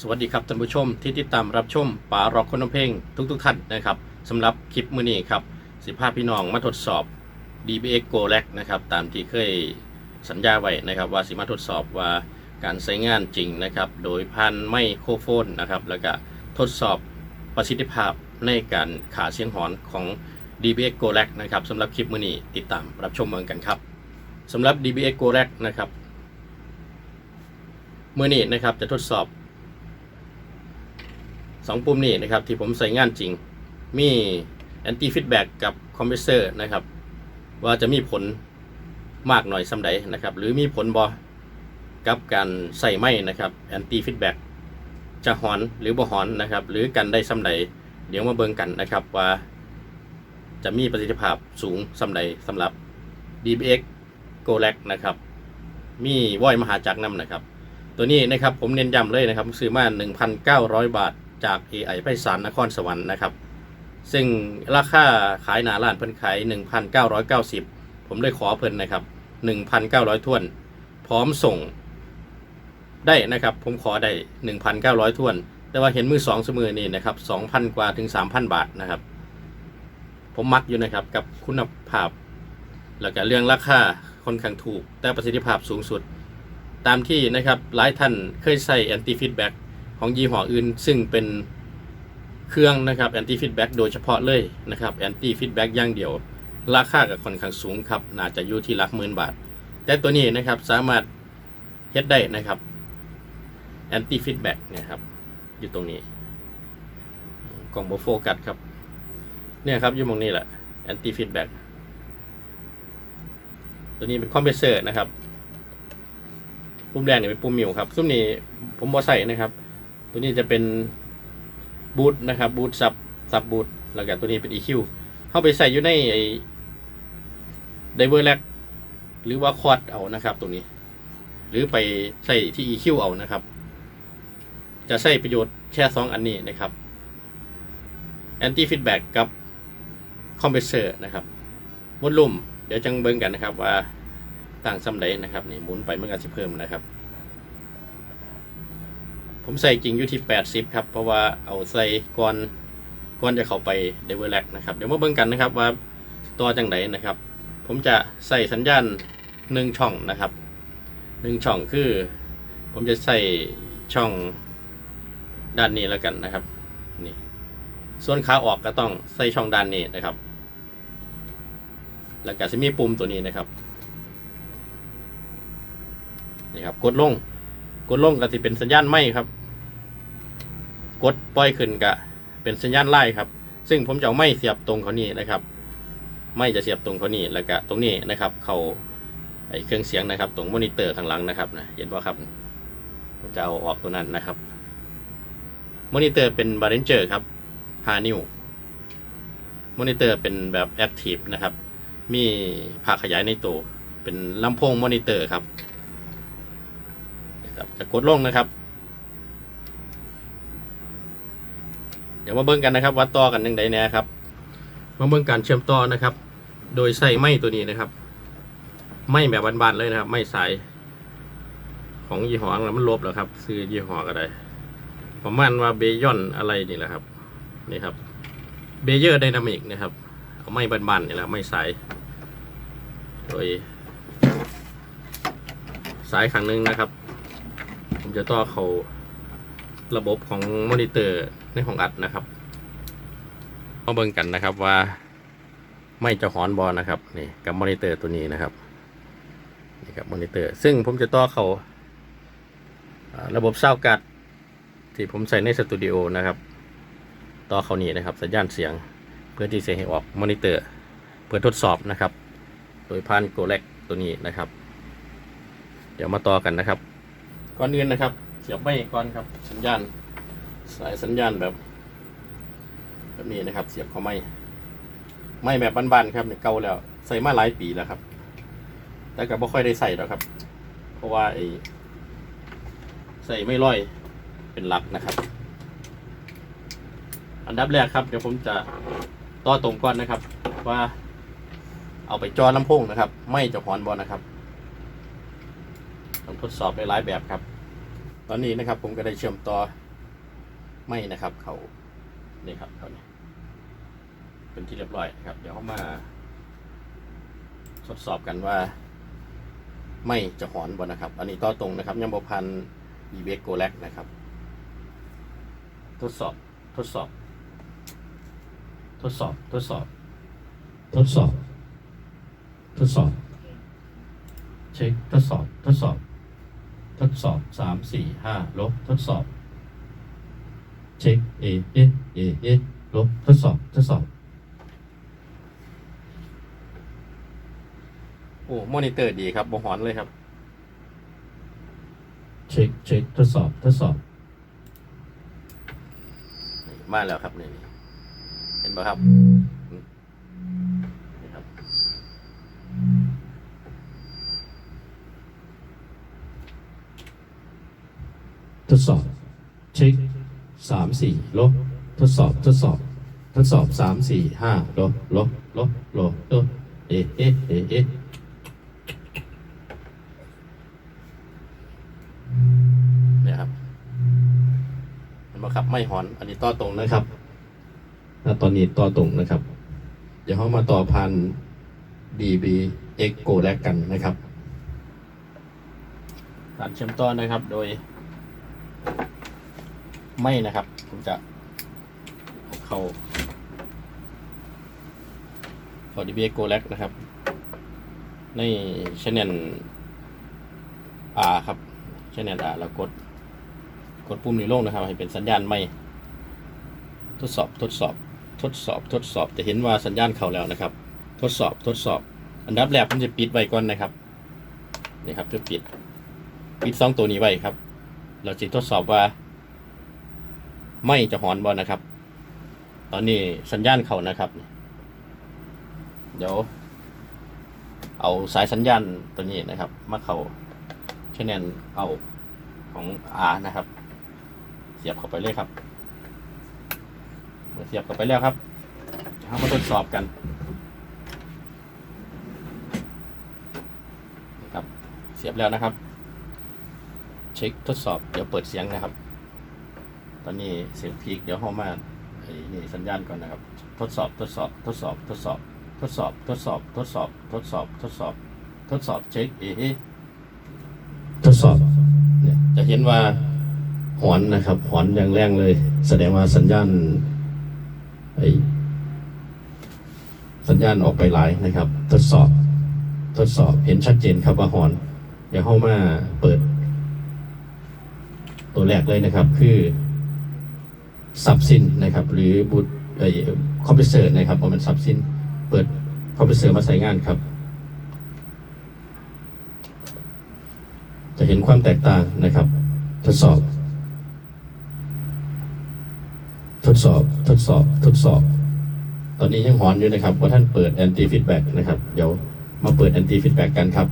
สวัสดีครับท่านผู้ชมที่ติดตามรับชมป่ารอกคนน้ำเพลงทุกๆท่านนะครับสำหรับคลิปมือนี้ครับสิภาพพี่น้องมาทดสอบ DBX Go l a c นะครับตามที่เคยสัญญาไว้นะครับว่าสิมาทดสอบว่าการใช้งานจริงนะครับโดยพันไมโครโฟนนะครับแล้วก็ทดสอบประสิทธิภาพในการขาเสียงหอนของ DBX Go l a c นะครับสำหรับคลิปมือนี้ติดตามรับชมเมืองกันครับสำหรับ DBX Go l a c นะครับมื้อนี้นะครับจะทดสอบ สองปุ่มนี้นะครับที่ผมใส่งานจริง มี anti feedback กับ compressor นะครับ ว่าจะมีผลมากหน่อยสำใดนะครับ หรือมีผลบอกับการใส่ไม้นะครับ anti feedback จะหอนหรือบ่หอนนะครับ หรือกันได้สำใดเดี๋ยวมาเบิ่งกันนะครับว่าจะมีประสิทธิภาพสูงสำใดสำหรับ DBX Go l a c นะครับ มีว้อยมหาจักรนำนะครับ ตัวนี้นะครับผมเน้นย้ำเลยนะครับซื้อมา 1,900 บาท จาก AI ไพศาลนครสวรรค์นะครับ ซึ่งราคาขายหนาร้านเพิ่นขาย 1,990 ผมเลยขอเพิ่นนะครับ 1,900ท้วน พร้อมส่งได้นะครับ ผมขอได้ 1,900ท้วน แต่ว่าเห็นมือสองสมือนี่นะครับ 2,000 กว่าถึง 3,000 บาทนะครับ ผมมักอยู่นะครับกับคุณภาพ แล้วก็เรื่องราคาค่อนข้างถูก แต่ประสิทธิภาพสูงสุด ตามที่นะครับหลายท่านเคยใส่ anti feedback ของยี่ห้ออื่น ซึ่งเป็นเครื่องนะครับ anti feedback โดยเฉพาะเลยนะครับ anti feedback อย่างเดียว ราคากับค่อนข้างสูงครับ น่าจะอยู่ที่หลักหมื่นบาท แต่ตัวนี้นะครับสามารถเฮ็ดได้นะครับ anti feedback เนะครับ อยู่ตรงนี้กล่องโบโฟกัสครับ เนี่ยครับอยู่ตรงนี้แหละ anti feedback ตัวนี้เป็นคอมเพรสเซอร์นะครับ ปุ่มแดงเนี่ยเป็นปุ่มมิวครับ ซุ้มนี้ผมบอใส่นะครับ ตัวนี้จะเป็นบูทนะครับบูทซับซับบูทแล้วก็ตัวนี้เป็น EQ เข้าไปใส่อยู่ในไอไดเวอร์แลกหรือว่าคอร์ดเอานะครับตรงนี้ หรือไปใส่ที่ EQ เอานะครับ จะใช้ประโยชน์แค่สองอันนี้นะครับ anti feedback กับ compressor นะครับมดลุ่มเดี๋ยวจังเบิ่งกันนะครับว่าต่างซ้ำใดนะครับนี่หมุนไปเมันก็สิเพิ่มนะครับ ผมใส่จริงอยู่ที่ 80 ครับ เพราะว่าเอาใส่ก่อนก่อนจะเข้าไปเดเวอร์แลกนะครับ เดี๋ยวมาเบิ่งกันนะครับว่าตัวจังไหนนะครับ ผมจะใส่สัญญาณหนึ่งช่องนะครับหนึ่งช่องคือ ผมจะใส่ช่องด้านนี้แล้วกันนะครับนี่ส่วนขาออกก็ต้องใส่ช่องด้านนี้นะครับ แล้วก็จะมีปุ่มตัวนี้นะครับนี่ครับกดลงกดลงก็จะเป็นสัญญาณไม่ครับ กดปล่อยขึ้นก็เป็นสัญญาณไล่ครับ ซึ่งผมจะเอาไม่เสียบตรงเขานี่นะครับ ไม่จะเสียบตรงเขานี่แล้วก็ตรงนี้นะครับ เขาไอเครื่องเสียงนะครับ ตรงมอนิเตอร์ข้างหลังนะครับนะเห็นป่ะครับผมจะเอาออกตัวนั้นนะครับมอนิเตอร์เป็นบาร์เรนเจอร์ครับ5นิ้วมอนิเตอร์เป็นแบบแอคทีฟนะครับ มีผ่าขยายในตัวเป็นลำโพงมอนิเตอร์ครับครับจะกดลงนะครับ ดี๋ยวมาเบิ่งกันนะครับ วัดต่อกันยังไงเนี่ยครับมาเบิ่งการเชื่อมต่อนะครับ โดยใส่ไม้ตัวนี้นะครับ ไม้แบบบานๆเลยนะครับ ไม้สายของยี่ห้อแล้วมันลบแล้วครับ ซื้อยี่ห้อก็ได้ประมาณว่าเบยอนอะไรนี่แหละครับนี่ครับเบเยอร์ไดนามิกนะครับ เอาไม้บานๆนี่แหละไม้สายโดยสายขังหนึงนะครับ ผมจะต่อเขาระบบของมอนิเตอร์ ในของอัดนะครับมาเบิ่งกันนะครับว่าไม่จะหอนบอลนะครับนี่กับมอนิเตอร์ตัวนี้นะครับนี่กับมอนิเตอร์ ซึ่งผมจะต่อเขา่าระบบเศร้ากัดที่ผมใส่ในสตูดิโอนะครับต่อเขานี้นะครับ สัญญาณเสียงเพื่อที่จะให้ออกมอนิเตอร์ เพื่อทดสอบนะครับ โดยผ่านโกเล็กตัวนี้นะครับ เดี๋ยวมาต่อกันนะครับ ก่อนอื่นนะครับเสียบไม่ก่อนครับสัญญาณ สายสัญญาณแบบแบบนี้นะครับ เสียบเขาไม่ ไม่แบบบ้านๆครับเนี่ยเก่าแล้ว ใส่มาหลายปีแล้วครับ แต่ก็บ่ค่อยได้ใส่แล้วครับ เพราะว่าไอ้ใส่ไม่ร้อยเป็นหลักนะครับ อันดับแรกครับ เดี๋ยวผมจะต่อตรงก่อนนะครับ ว่า เอาไปจอลำโพงนะครับ ไม่จะหอนบอลนะครับต้องทดสอบหลายแบบครับ ตอนนี้นะครับผมก็ได้เชื่อมต่อ ไม่นะครับ เขานี่ครับเขาเนี่ยเป็นที่เรียบร้อยนะครับ เดี๋ยวเขามา ทดสอบกันว่า ไม่จะหอนบ่นะครับ อันนี้ต่อตรงนะครับยังบพันอีเบโกแลกนะครับ ทดสอบทดสอบ ทดสอบ ทดสอบ ทดสอบ ทดสอบ เช็คทดสอบ ทดสอบ ทดสอบสามสี่ห้าลบทดสอบ เช็คเอเอเอเอลบทดสอบทดสอบ โอ้มอนิเตอร์ดีครับบ่หอนเลยครับ เช็คเช็คทดสอบทดสอบนี่มาแล้วครับนี่นี่เห็นไหมครับอืมนี่ครับ ทดสอบ เช็ค สามสี่ลบทดสอบทดสอบทดสอบสามสี่ห้าลบลบลบลบลบเอะเอะเอะเอะเนี่ยครับเห็นไมครับไม่หอน อันนี้ต่อตรงนะครับแล้วตอนนี้ต่อตรงนะครับ เดี๋ยวเขามาต่อพัน db x go แลกกันนะครับการเชื่อมต่อนะครับโดย ไม่นะครับ ผมจะเอาเข้าเข้า db x go แลกนะครับ ในชแนล R ครับชแนล R แล้วกด กดปุ่มนี้ลงนะครับ ให้เป็นสัญญาณไม่ทดสอบทดสอบ ทดสอบทดสอบจะเห็นว่าสัญญาณเข้าแล้วนะครับ ทดสอบทดสอบ อันดับแรกผมจะปิดไว้ก่อนนะครับนี่ครับจะปิด ปิดสองตัวนี้ไว้ครับ เราจะทดสอบว่า ไม่จะหอนบอนะครับ ตอนนี้สัญญาณเขานะครับ เดี๋ยว เอาสายสัญญาณตัวนี้นะครับ มาเข้าชแนลเอาของ R นะครับ เสียบเข้าไปเลยครับเมื่อเสียบเข้าไปแล้วครับเรามาทดสอบกันนะครับ เสียบแล้วนะครับ เช็คทดสอบเดี๋ยวเปิดเสียงนะครับ ตอนนี้เสียงพีคเดี๋ยวเข้ามาไอ้นี่สัญญาณก่อนนะครับ ทดสอบทดสอบทดสอบทดสอบ ทดสอบทดสอบทดสอบทดสอบทดสอบ ทดสอบเช็คเอทดสอบเนี่ยจะเห็นว่าหอนนะครับหอนอย่างแรงเลย แสดงว่าสัญญาณไอสัญญาณออกไปหลายนะครับ ทดสอบ ทดสอบเห็นชัดเจนครับว่าหอนเดี๋ยวเข้ามาเปิด ตัวแรกเลยนะครับ คือ ซับซินนะครับ หรือบูตไอคอมเพรสเซอร์นะครับว่ามันซับซินเปิดคอมเพรสเซอร์มาใช้งานครับ จะเห็นความแตกต่างนะครับ ทดสอบ ทดสอบทดสอบทดสอบ ตอนนี้ยังหอนอยู่นะครับว่าท่านเปิดแอนตี้ฟีดแบ็กนะครับ เดี๋ยวมาเปิดแอนตี้ฟีดแบ็กกันครับ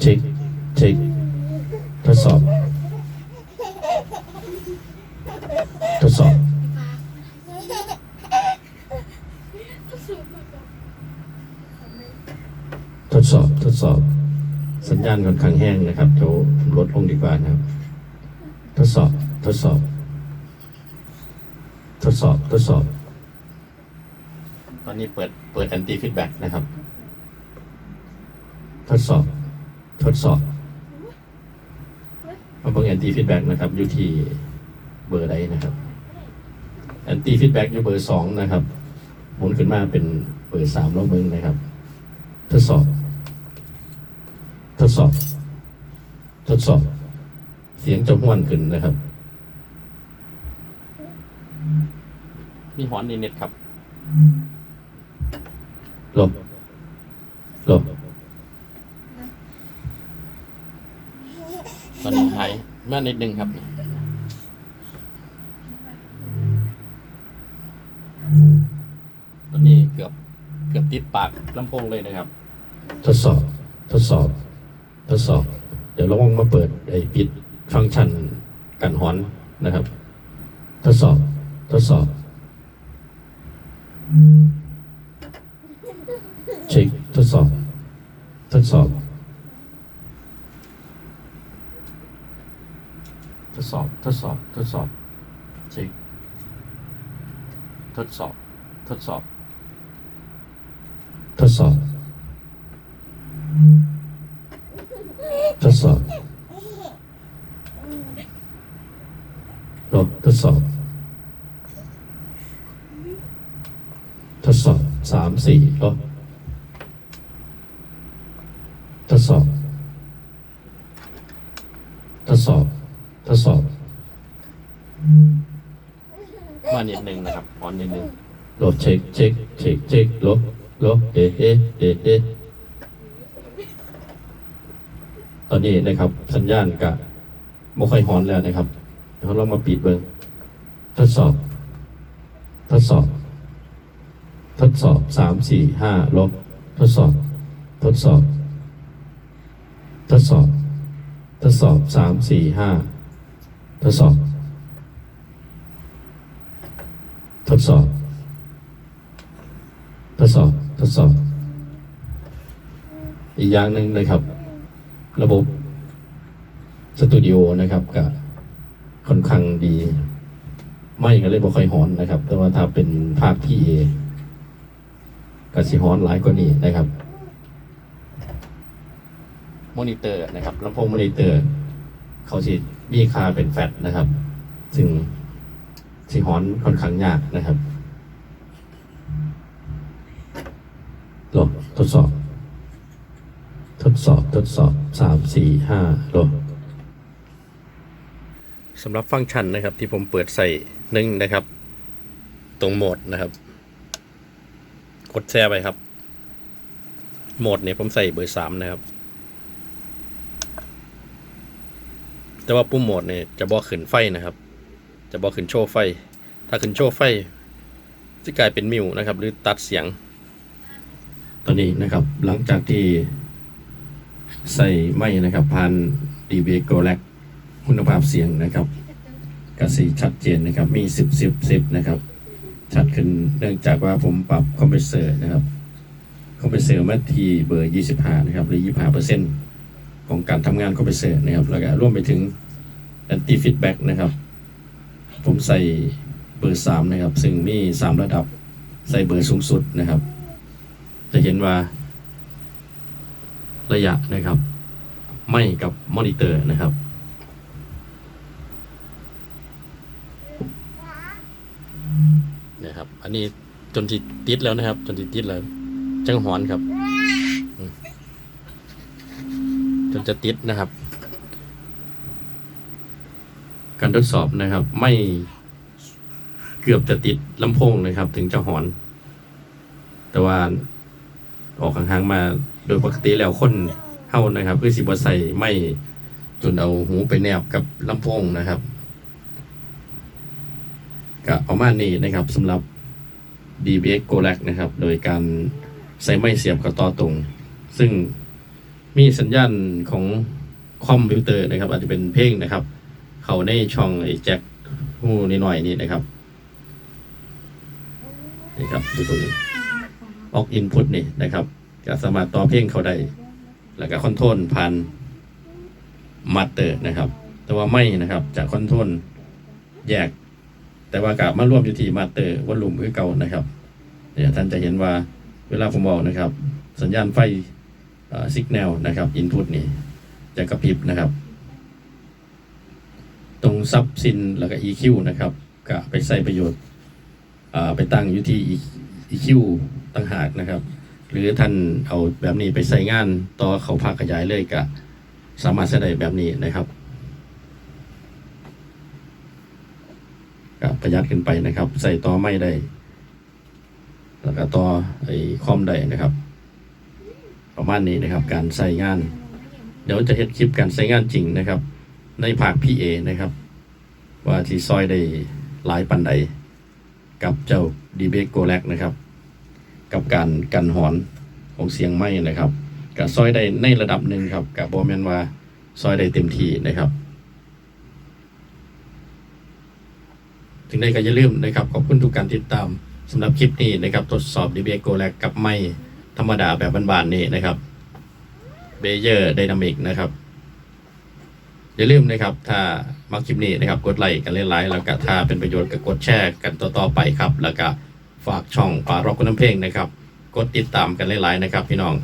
เช็คเช็ค ทดสอบ ทดสอบ ทดสอบทดสอบ สัญญาณค่อนข้างแห้งนะครับเดี๋ยวผมลดลงดีกว่านะครับ ทดสอบทดสอบ ทดสอบทดสอบ ตอนนี้เปิดเปิดแอนตี้ฟีดแบ็กนะครับ ทดสอบ ทดสอบมาเบิ่งแอนตี้ฟีดแบ็กนะครับอยู่ที่เบอร์ใดนะครับ แอนตี้ฟีดแบ็กอยู่เบอร์สองนะครับหมุนขึ้นมาเป็นเบอร์สามลองเบิ่งนะครับ ทดสอบ ทดสอบ ทดสอบ เสียงจะห้วนขึ้นนะครับ มีหอนในเน็ตครับลบลบตอนนี้หายมานิดนึงครับ ตอนนี้เกือบเกือบ ติดปากลำโพงเลยนะครับ ทดสอบทดสอบ ทดสอบ เดี๋ยวเราลองมาเปิดไอ้ปิดฟังก์ชันกันหอนนะครับ ทดสอบ ทดสอบเช็คทดสอบ ทดสอบ ทดสอบ ทดสอบ ทดสอบเช็คทดสอบ ทดสอบ ทดสอบ ทดสอบลบทดสอบ ทดสอบสามสี่ลบทดสอบ ทดสอบ ทดสอบมานิดนึงนะครับออนนิดนึงลบเช็คเช็คเช็คเช็คลบ ลบเอะเอะเอะเอะตอนนี้นะครับ สัญญาณกะไม่ค่อยฮอนแล้วนะครับเดี๋ยวเรามาปิดเบิ้งทดสอบ ทดสอบ ทดสอบสามสี่ห้าลบทดสอบ ทดสอบ ทดสอบ ทดสอบสามสี่ห้าทดสอบ ทดสอบ ทดสอบ ทดสอบ อีกอย่างหนึ่งนะครับ ระบบสตูดิโอนะครับก็ค่อนข้างดี ไม่ก็เลยบ่ค่อยหอนนะครับ แต่ว่าถ้าเป็นภาคพีเอก็สิหอนหลายกว่านี้นะครับมอนิเตอร์นะครับลำโพงมอนิเตอร์ เขาสิมีค่าเป็นแฟลตนะครับ ซึ่งสิหอนค่อนข้างยากนะครับลบ ทดสอบ ทดสอบ ทดสอบสามสี่ห้าลบสำหรับฟังก์ชันนะครับที่ผมเปิดใส่หนึ่งนะครับ ตรงโหมดนะครับ กดแชร์ไปครับ โหมดเนี่ยผมใส่เบอร์สามนะครับ แต่ว่าปุ่มโหมดเนี่ยจะบอกขึ้นไฟนะครับ จะบอกขึ้นโชว์ไฟ ถ้าขึ้นโชว์ไฟจะกลายเป็นมิวนะครับ หรือตัดเสียง ตอนนี้นะครับ หลังจากที่ใส่ไม่นะครับผ่าน DB Go l a c คุณภาพเสียงนะครับกระสีชัดเจนนะครับ มี10 10 10นะครับ ชัดขึ้นเนื่องจากว่าผมปรับคอมเพรสเซอร์นะครับ คอมเพรสเซอร์มาที่เบอร์25นะครับหรือ25เปอร์เซ็นต์ของการทำงานคอมเพรสเซอร์นะครับแล้วก็ร่วมไปถึง anti feedback นะครับ ผมใส่เบอร์3นะครับ ซึ่งมี3ระดับใส่เบอร์สูงสุดนะครับ จะเห็นว่า ระยะนะครับ ไม่กับมอนิเตอร์นะครับเนี่ยครับ อันนี้จนที่ติดแล้วนะครับ จนที่ติดแล้ว จังหอนครับ จนจะติดนะครับ การทดสอบนะครับ ไม่เกือบจะติดลำโพงนะครับ ถึงจะหอน แต่ว่า ออกห่างๆมา โดยปกติแล้วคนเฮานะครับคือสิบใส่ไม่จนเอาหูไปแนบกับลำโพงนะครับก็ประมาณนี้นะครับสำหรับ DBX Go l a c นะครับ โดยการใส่ไม้เสียบกับต่อตรง ซึ่งมีสัญญาณของคอมพิวเตอร์นะครับ อาจจะเป็นเพลงนะครับ เขาในช่องไอ้แจ็คหูนิดหน่อยนี่นะครับนี่ครับดูตรงนี้ ออกอินพุตนี่นะครับก็สามารถต่อเพลงเขาได้ แล้วก็คอนโทรลผ่านมาสเตอร์นะครับ แต่ว่าไม่นะครับจากคอนโทรลแยก แต่ว่ากลับมาร่วมอยู่ที่มาสเตอร์วอลลุ่มคือเก่านะครับเดี๋ยวท่านจะเห็นว่าเวลาผมบอกนะครับ สัญญาณไฟสัญญาณนะครับอินพุตนี่จะกระพริบนะครับ ตรงซับซินแล้วก็ EQ นะครับก็ไปใส่ประโยชน์ไปตั้งอยู่ที่ EQ ต่างหากนะครับ หรือท่านเอาแบบนี้ไปใส่งานต่อเขาภาคขยายเลยก็สามารถใช้ได้แบบนี้นะครับก็ประหยัดขึ้นไปนะครับ ใส่ต่อไม่ได้ แล้วก็ต่อไอ้คอมได้นะครับ ประมาณนี้นะครับ การใส่งาน เดี๋ยวจะเห็นคลิปการใช้งานจริงนะครับ ในภาค PA นะครับ ว่าที่ซอยได้หลายปันใด กับเจ้า d b g o l a c นะครับ กับการกันหอนของเสียงไม้นะครับกับซอยได้ในระดับหนึ่งครับกับโบแมนว่าซอยได้เต็มที่นะครับ ถึงได้ก็อย่าลืมนะครับ ขอบคุณทุกการติดตามสำหรับคลิปนี้นะครับ ทดสอบ d b g o l a c กับไม้ธรรมดาแบบบานๆนี้นะครับเบเยอร์ไดนามิกนะครับ อย่าลืมนะครับ ถ้า มักคลิปนี้นะครับ กดไลค์กันไลค์แล้วก็ถ้าเป็นประโยชน์ก็กดแชร์กันต่อๆไปครับ แล้วก็ฝากช่องปารอกคนน้ำเพลงนะครับ กดติดตามกันหลายๆนะครับ พี่น้อง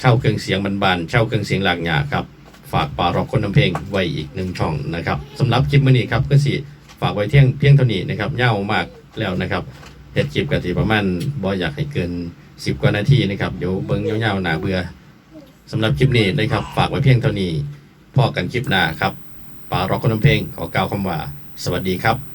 เช่าเครื่องเสียงบานๆเช่าเครื่องเสียงหลากหยาครับฝากปารอกคนน้ำเพลงไว้อีกหนึ่งช่องนะครับสำหรับคลิปมื้อนี้ครับก็สิฝากไว้เที่ยงเพียงเท่านี้นะครับเยามากแล้วนะครับเฮ็ดคลิปกติประมาณบ่อยากให้เกิน 10 กว่านาทีนะครับเดี๋ยวเบิ่งยาวๆหนาเบื่อสำหรับคลิปนี้นะครับ ฝากไว้เพียงเท่านี้พอกันคลิปหน้าครับ ป่ารอกคนน้ำเพลงขอกล่าวคำว่า สวัสดีครับ